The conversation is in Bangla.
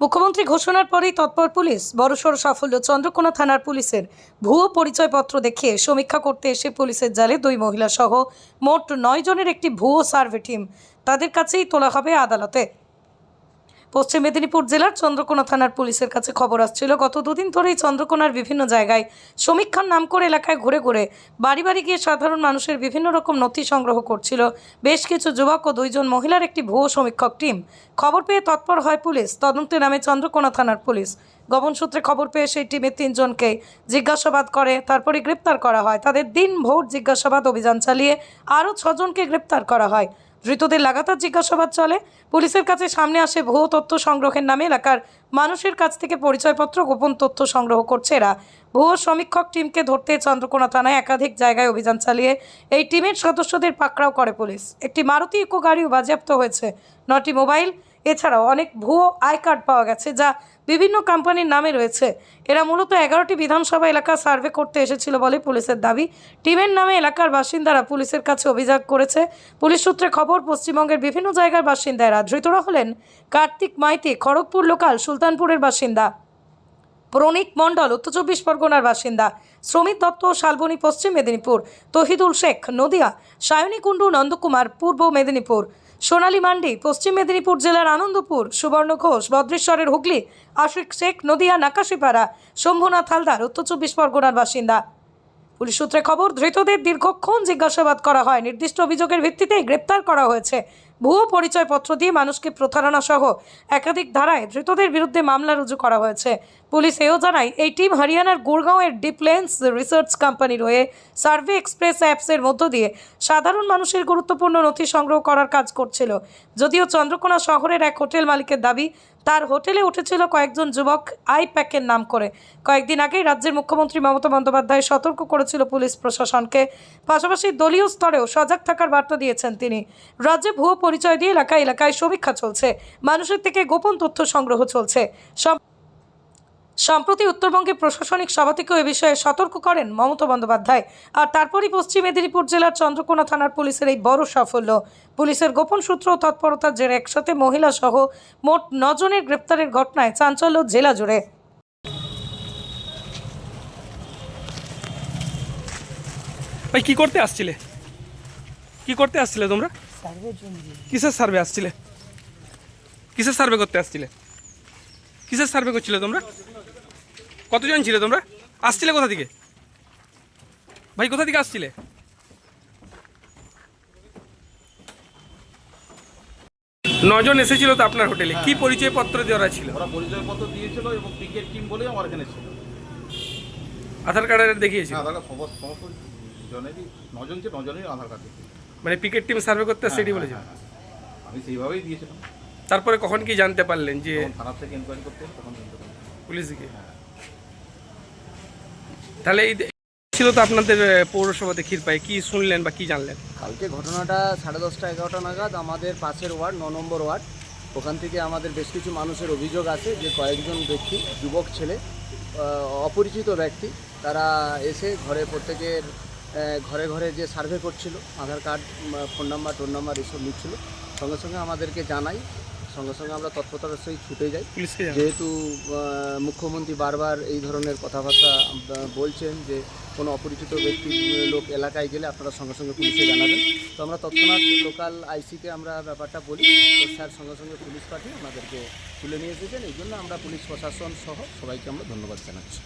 মুখ্যমন্ত্রী ঘোষণার পরেই তৎপর পুলিশ বড়সড় সাফল্য চন্দ্রকোনা থানার পুলিশের ভুয়ো পরিচয়পত্র দেখিয়ে সমীক্ষা করতে এসে পুলিশের জালে দুই মহিলা সহ মোট নয় জনের একটি ভুয়ো সার্ভে টিম। তাদের কাছেই তোলা হবে আদালতে। পশ্চিম মেদিনীপুর জেলার চন্দ্রকোনা থানার পুলিশের কাছে খবর আসছিল। গত দুদিন ধরেই চন্দ্রকোনার বিভিন্ন জায়গায় সমীক্ষার নাম করে এলাকায় ঘুরে ঘুরে বাড়ি বাড়ি গিয়ে সাধারণ মানুষের বিভিন্ন রকম নথি সংগ্রহ করছিল। বেশ কিছু যুবক ও দুইজন মহিলার একটি ভুয়ো সমীক্ষক টিম। খবর পেয়ে তৎপর হয় পুলিশ। তদন্তে নামে চন্দ্রকোনা থানার পুলিশ। গোপন সূত্রে খবর পেয়ে সেই টিমের তিনজনকে জিজ্ঞাসাবাদ করে তারপরে গ্রেপ্তার করা হয়। তাদের দিন ভোর জিজ্ঞাসাবাদ অভিযান চালিয়ে আরও ছজনকে গ্রেপ্তার করা হয়। ধৃতদের লাগাতার জিজ্ঞাসাবাদ চলে। পুলিশের কাছে সামনে আসে ভুয়ো তথ্য সংগ্রহের নামে এলাকার মানুষের কাছ থেকে পরিচয়পত্র, গোপন তথ্য সংগ্রহ করছে এরা। ভুয়ো সমীক্ষক টিমকে ধরতে চন্দ্রকোনা থানায় একাধিক জায়গায় অভিযান চালিয়ে এই টিমের সদস্যদের পাকড়াও করে পুলিশ। একটি মারুতি ইকো গাড়িও বাজেয়াপ্ত হয়েছে। নটি মোবাইল এছাড়াও অনেক ভুয়ো আই কার্ড পাওয়া গেছে যা বিভিন্ন কোম্পানির নামে রয়েছে। এরা মূলত এগারোটি বিধানসভা এলাকা সার্ভে করতে এসেছিল বলে পুলিশের দাবি। টিমের নামে এলাকার বাসিন্দারা পুলিশের কাছে অভিযোগ করেছে। পুলিশ সূত্রে খবর, পশ্চিমবঙ্গের বিভিন্ন জায়গার বাসিন্দারা ধৃতরা হলেন কার্তিক মাইতি, খড়গপুর লোকাল, সুলতানপুরের বাসিন্দা প্রণিক মণ্ডল, উত্তর চব্বিশ পরগনার বাসিন্দা শ্রমিক দত্ত, শালবনী, পশ্চিম মেদিনীপুর, তহিদুল শেখ, নদিয়া, সায়নী কুণ্ডু, নন্দকুমার, পূর্ব মেদিনীপুর। সোনালী মান্ডি, পশ্চিম মেদিনীপুর জেলার আনন্দপুর, সুবর্ণ ঘোষ বদ্রেশ্বরের হুগলি, আশিক শেখ, নদিয়া, নাকাশিপাড়া, শম্ভুনাথ হালদার, উত্তর চব্বিশ পরগনার বাসিন্দা। পুলিশ সূত্রে খবর, ধৃতদের দীর্ঘক্ষণ জিজ্ঞাসাবাদ করা হয়। নির্দিষ্ট অভিযোগের ভিত্তিতে গ্রেপ্তার করা হয়েছে। ভুয়ো পরিচয়পত্র দিয়ে মানুষকে প্রতারণা সহ একাধিক ধারায় ধৃতদের বিরুদ্ধে মামলা রুজু করা হয়েছে। পুলিশ এও জানায়, এই টিম হরিয়ানার গুরগাঁওয়ের ডিপ্লেন্স রিসার্চ কোম্পানির হয়ে সার্ভে এক্সপ্রেস অ্যাপসের মধ্য দিয়ে সাধারণ মানুষের গুরুত্বপূর্ণ নথি সংগ্রহ করার কাজ করছিল। যদিও চন্দ্রকোনা শহরের এক হোটেল মালিকের দাবি, তার হোটেলে উঠেছিল কয়েকজন যুবক আই প্যাকের নাম করে। কয়েকদিন আগেই রাজ্যের মুখ্যমন্ত্রী মমতা বন্দ্যোপাধ্যায় সতর্ক করেছিল পুলিশ প্রশাসনকে। পাশাপাশি দলীয় স্তরেও সজাগ থাকার বার্তা দিয়েছেন তিনি। রাজ্যে ভুয়ো পরিচয় দিয়ে এলাকায় এলাকায় সমীক্ষা চলছে। মানুষের থেকে গোপন তথ্য সংগ্রহ চলছে। সম্প্রতি উত্তরবঙ্গে প্রশাসনিক সভা থেকেও এ বিষয়ে সতর্ক করেন মমতা বন্দ্যোপাধ্যায়। আর তারপরই পশ্চিম মেদিনীপুর জেলার চন্দ্রকোনা থানার পুলিশের এই বড় সাফল্য। পুলিশের গোপন সূত্র ও তৎপরতার জেরে একসাথে মহিলা সহ মোট নজনের গ্রেপ্তারের ঘটনায় চাঞ্চল্য জেলা জুড়ে। ভাই, কি করতে আসছিলে? কি করতে আসছিলে তোমরা? কিসের সার্ভে আসছিলে? কিসের সার্ভে করতে আসছিলে? কিসের সার্ভে করছিলে তোমরা? কতজন ছিলে তোমরা? আসছিলে কোথা থেকে? ভাই কোথা থেকে আসছিলে? নজন এসেছিল তো আপনার হোটেলে। কি পরিচয় পত্র দেওয়া ছিল? ওরা পরিচয়পত্র দিয়েছিল এবং ক্রিকেট টিম বলেই আমার এখানে ছিল। আধার কার্ডের দেখিয়েছিল? হ্যাঁ আধার কার্ড সমস্ত সমস্ত জনেরই নজন ছিল নজনেরই আধার কার্ড দিয়েছিল মানে পিকেট টিম সার্ভে করতে সেটি হ্যাঁ, হ্যাঁ, হ্যাঁ। আমি সেইভাবেই দিয়েছিলাম। তারপরে কখন কি জানতে পারলেন যে থানার থেকে ইনকোয়ারি করতে তখন পারলাম। পুলিশকে? তাহলে এই ছিল তো আপনাদের পৌরসভাতে ক্ষীরপাই। কি শুনলেন বা কি জানলেন? কালকে ঘটনাটা সাড়ে দশটা এগারোটা নাগাদ আমাদের পাশের ওয়ার্ড ন নম্বর ওয়ার্ড। ওখান থেকে আমাদের বেশ কিছু মানুষের অভিযোগ আছে যে কয়েকজন ব্যক্তি যুবক ছেলে অপরিচিত ব্যক্তি তারা এসে ঘরে প্রত্যেকের ঘরে ঘরে যে সার্ভে করছিল আধার কার্ড ফোন নাম্বার টোন নাম্বার এসব নিচ্ছিল। সঙ্গে সঙ্গে আমাদেরকে জানাই সঙ্গে সঙ্গে আমরা তৎপরতার সহিত ছুটে যাই। পুলিশকে যেহেতু মুখ্যমন্ত্রী বারবার এই ধরনের কথাবার্তা বলছেন যে কোনো অপরিচিত ব্যক্তি লোক এলাকায় গেলে আপনারা সঙ্গে সঙ্গে পুলিশে জানাবেন। তো আমরা তৎক্ষণাৎ লোকাল আইসিকে আমরা ব্যাপারটা বলি। তো স্যার সঙ্গে সঙ্গে পুলিশ পাঠিয়ে আমাদেরকে তুলে নিয়ে এসেছেন। এই জন্য আমরা পুলিশ প্রশাসন সহ সবাইকে আমরা ধন্যবাদ জানাচ্ছি।